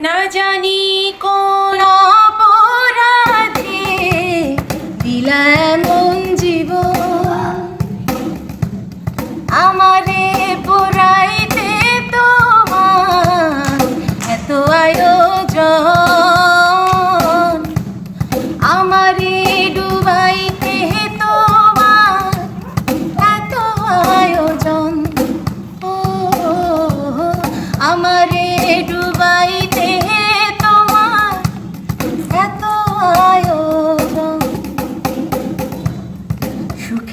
না জানি কোন অপরাধে দিলাম জীবন। আমারে পোড়াইতে তোমার এত আয়োজন। আমারে ডুবাইতে তোমার এত আয়োজন। ও, আমারে ডুবাইতে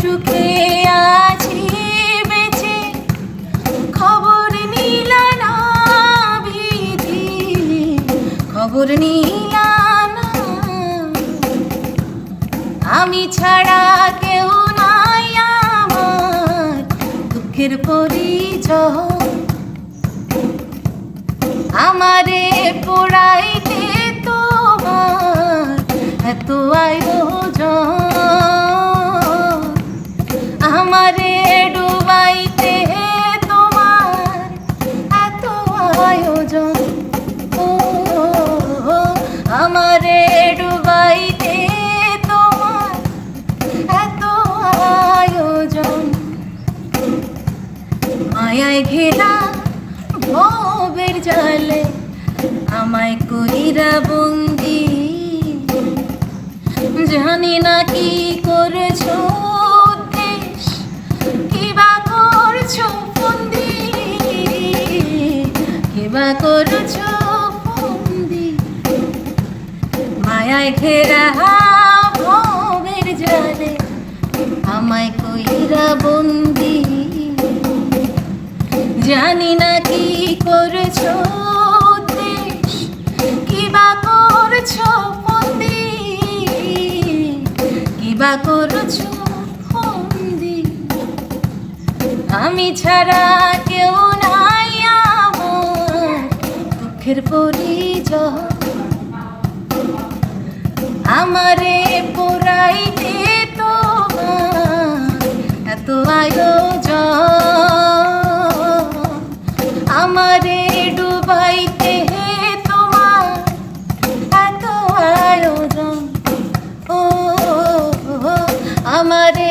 সুখে আছি বেঁচে। খবর নিলা বিধি, খবর নিলা আমি ছাড়া কেউ নাই আমার দুঃখের পরিচয়। আমারে পোড়াইতে তোমার এত আয়োজন। মায়ায় ঘেরা ভবের জালে আমায় কইরা বন্দি। জানি না কি করেছ দেশ কিবা করছ বন্দি। বন্দি। মায়ায় ঘেরা জানি না কি করছ দেশ কিবা করছ বন্দি কিবা করছ বন্দি আমি ছাড়া কেউ নাই আমার দুঃখের পরিচয়। আমারে পোড়াইতে আমারে